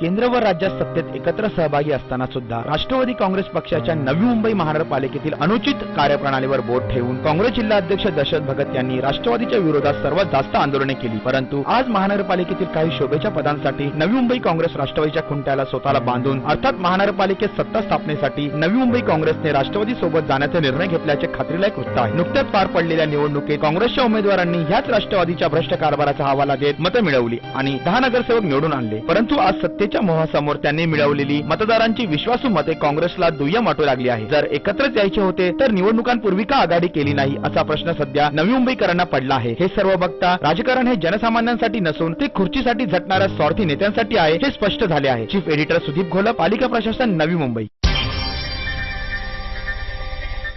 केंद्र व राज्यात सत्तेत एकत्र सहभागी असताना सुद्धा राष्ट्रवादी काँग्रेस पक्षाच्या नवी मुंबई महानगरपालिकेतील अनुचित कार्यप्रणालीवर बोट ठेवून काँग्रेस जिल्हा अध्यक्ष दशरथ भगत यांनी राष्ट्रवादीच्या विरोधात सर्वात जास्त आंदोलने केली. परंतु आज महानगरपालिकेतील काही शोभेच्या पदांसाठी नवी मुंबई काँग्रेस राष्ट्रवादीच्या खुंट्याला स्वतःला बांधून अर्थात महानगरपालिकेत सत्ता स्थापनेसाठी नवी मुंबई काँग्रेसने राष्ट्रवादी सोबत जाण्याचा निर्णय घेतल्याचे खात्रीलायक वृत्त आहे. नुकत्याच पार पडलेल्या निवडणुकीत काँग्रेसच्या उमेदवारांनी ह्याच राष्ट्रवादीच्या भ्रष्ट कारभाराचा हवाला देत मतं मिळवली आणि दहा नगरसेवक निवडून आणले. परंतु आज सत्तेच्या मोहासमोर त्यांनी मिळवलेली मतदारांची विश्वासू मते काँग्रेसला दुय्यम वाटू लागली आहे. जर एकत्रच यायचे होते तर निवडणुकांपूर्वी का आघाडी केली नाही असा प्रश्न सध्या नवी मुंबईकरांना पडला आहे. हे सर्व बघता राजकारण हे जनसामान्यांसाठी नसून ते खुर्चीसाठी झटणाऱ्या स्वार्थी नेत्यांसाठी आहे हे स्पष्ट झाले आहे. चीफ एडिटर सुदीप घोलप पालिका प्रशासन नवी मुंबई.